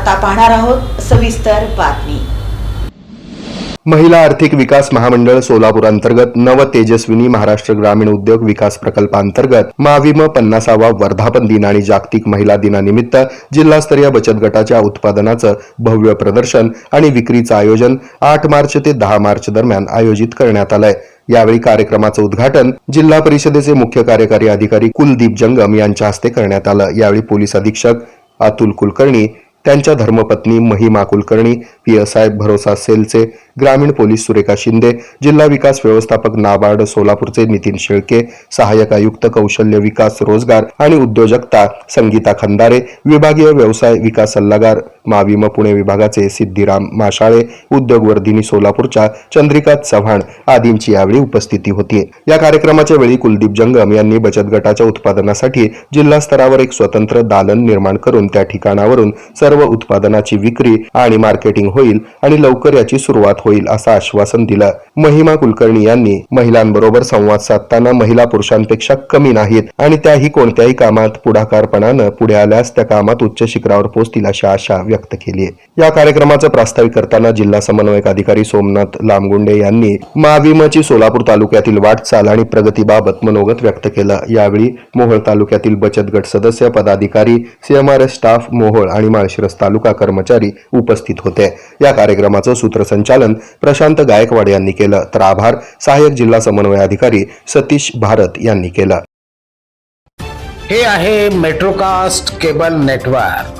आता पाहणार आहोत सविस्तर बातमी. महिला आर्थिक विकास महामंडळ सोलापूर अंतर्गत नव तेजस्विनी महाराष्ट्र ग्रामीण उद्योग विकास प्रकल्पांतर्गत माविम पन्नासावा वर्धापन दिन आणि जागतिक महिला दिनानिमित्त जिल्हास्तरीय बचत गटाच्या उत्पादनाचं भव्य प्रदर्शन आणि विक्रीचं आयोजन आठ मार्च ते दहा मार्च दरम्यान आयोजित करण्यात आलंय. यावेळी कार्यक्रमाचं उद्घाटन जिल्हा परिषदेचे मुख्य कार्यकारी अधिकारी कुलदीप जंगम यांच्या हस्ते करण्यात आलं. यावेळी पोलीस अधीक्षक अतुल कुलकर्णी त्यांच्या धर्मपत्नी Mahima Kulkarni P S I Bharosa सेलचे ग्रामीण पोलीस सुरेखा शिंदे जिल्हा विकास व्यवस्थापक नाबार्ड सोलापूरचे नितीन शेळके सहाय्यक आयुक्त कौशल्य विकास रोजगार आणि उद्योजकता संगीता खंदारे विभागीय व्यवसाय विकास सल्लागार महाविम पुणे विभागाचे सिद्धिराम माशाळे उद्योगवर्धिनी सोलापूरच्या चंद्रिका चव्हाण आदींची यावेळी उपस्थिती होती. या कार्यक्रमाच्या वेळी कुलदीप जंगम यांनी बचत गटाच्या उत्पादनासाठी जिल्हा स्तरावर एक स्वतंत्र दालन निर्माण करून त्या ठिकाणावरून सर्व उत्पादनाची विक्री आणि मार्केटिंग होईल आणि लवकर याची सुरुवात होईल असं आश्वासन दिलं. महिमा कुलकर्णी यांनी महिलांबरोबर संवाद साधताना महिला पुरुषांपेक्षा कमी नाहीत आणि त्याही कोणत्याही कामात पुढाकारपणानं पुढे आल्यास त्या कामात उच्च शिखरावर पोहोचतील अशी आशा व्यक्त व्यक्त केली आहे. या कार्यक्रमाचं प्रास्ताविक करताना जिल्हा समन्वयक अधिकारी सोमनाथ लामगुंडे यांनी माविमची सोलापूर तालुक्यातील वाटचाल आणि प्रगतीबाबत मनोगत व्यक्त केलं. यावेळी मोहोळ तालुक्यातील बचत गट सदस्य पदाधिकारी सीएमआरएस स्टाफ मोहोळ आणि माळशिरस तालुका कर्मचारी उपस्थित होते. या कार्यक्रमाचं सूत्रसंचालन प्रशांत गायकवाड यांनी केलं. तर आभार सहाय्यक जिल्हा समन्वय अधिकारी सतीश भारत यांनी केलं. हे आहे मेट्रोकास्ट केबल नेटवर्क.